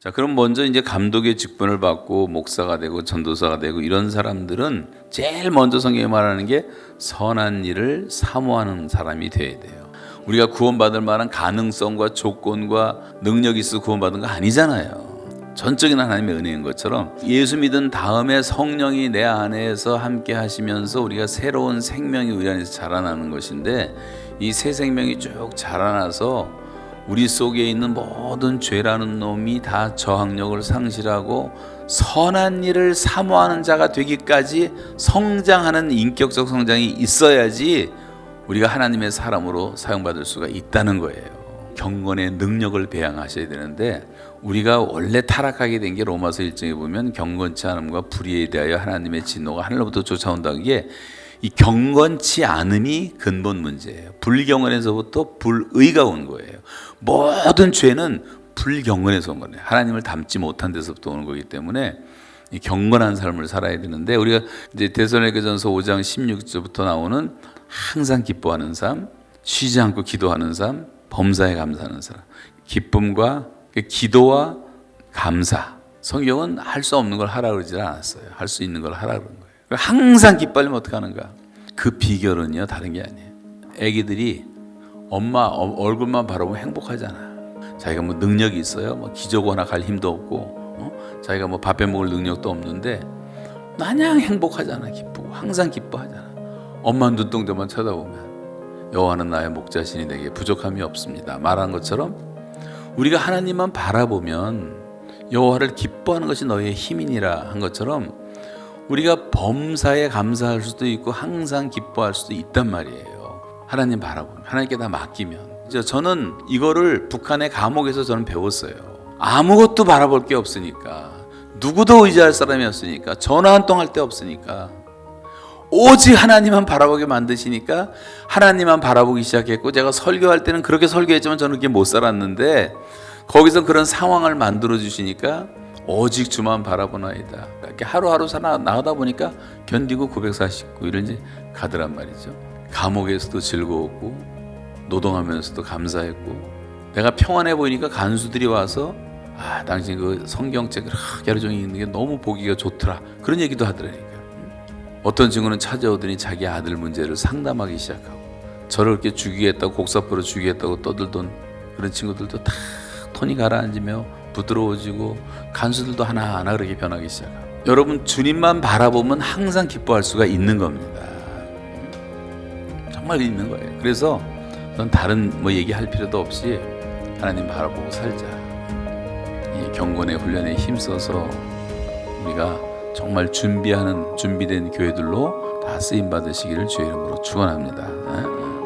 자, 그럼 먼저 이제 감독의 직분을 받고 목사가 되고 전도사가 되고 이런 사람들은 제일 먼저 성경에 말하는 게 선한 일을 사모하는 사람이 돼야 돼요. 우리가 구원받을 만한 가능성과 조건과 능력이 있어 구원받은 거 아니잖아요. 전적인 하나님의 은혜인 것처럼 예수 믿은 다음에 성령이 내 안에서 함께 하시면서 우리가 새로운 생명이 우리 안에서 자라나는 것인데 이 새 생명이 쭉 자라나서 우리 속에 있는 모든 죄라는 놈이 다 저항력을 상실하고 선한 일을 사모하는 자가 되기까지 성장하는 인격적 성장이 있어야지 우리가 하나님의 사람으로 사용받을 수가 있다는 거예요. 경건의 능력을 배양하셔야 되는데 우리가 원래 타락하게 된 게 로마서 1장에 보면 경건치 않음과 불의에 대하여 하나님의 진노가 하늘로부터 쫓아온다는 게 이 경건치 않음이 근본 문제예요. 불경건에서부터 불의가 온 거예요. 모든 죄는 불경건에서 온 거예요. 하나님을 닮지 못한 데서부터 오는 거기 때문에 이 경건한 삶을 살아야 되는데 우리가 이제 데살로니가전서 5장 16절부터 나오는 항상 기뻐하는 삶, 쉬지 않고 기도하는 삶, 범사에 감사하는 사람, 기쁨과 그 기도와 감사. 성경은 할 수 없는 걸 하라 그러지 않았어요. 할 수 있는 걸 하라 그런 거예요. 항상 기뻐하면 어떻게 하는가? 그 비결은요 다른 게 아니에요. 아기들이 엄마 어- 얼굴만 바라보면 행복하잖아. 자기가 뭐 능력이 있어요. 뭐 기저귀 하나 갈 힘도 없고, 어? 자기가 뭐 밥 해 먹을 능력도 없는데 마냥 행복하잖아. 기쁘고 항상 기뻐하잖아. 엄마 눈동자만 쳐다보면 여호와는 나의 목자신이 내게 부족함이 없습니다. 말한 것처럼 우리가 하나님만 바라보면 여호와를 기뻐하는 것이 너희의 힘이니라 한 것처럼 우리가 범사에 감사할 수도 있고 항상 기뻐할 수도 있단 말이에요. 하나님 바라보면 하나님께 다 맡기면. 저는 이거를 북한의 감옥에서 저는 배웠어요. 아무것도 바라볼 게 없으니까 누구도 의지할 사람이 없으니까 전화 한 통 할 데 없으니까 오직 하나님만 바라보게 만드시니까 하나님만 바라보기 시작했고 제가 설교할 때는 그렇게 설교했지만 저는 그렇게 못 살았는데 거기서 그런 상황을 만들어 주시니까 오직 주만 바라보나이다. 이렇게 하루하루 살아 나가다 보니까 견디고 949일을 이제 가더란 말이죠. 감옥에서도 즐거웠고 노동하면서도 감사했고 내가 평안해 보이니까 간수들이 와서 아 당신 그 성경책을 하루 종일 읽는 게 너무 보기가 좋더라 그런 얘기도 하더라니까. 어떤 친구는 찾아오더니 자기 아들 문제를 상담하기 시작하고 저를 이렇게 죽이겠다고 곡사포로 죽이겠다고 떠들던 그런 친구들도 다 톤이 가라앉으며 부드러워지고 간수들도 하나하나 그렇게 변하기 시작하고 여러분 주님만 바라보면 항상 기뻐할 수가 있는 겁니다. 정말 있는 거예요. 그래서 넌 다른 뭐 얘기할 필요도 없이 하나님 바라보고 살자. 이 경건의 훈련에 힘써서 우리가 정말 준비하는 준비된 교회들로 다 쓰임 받으시기를 주의 이름으로 축원합니다. 예?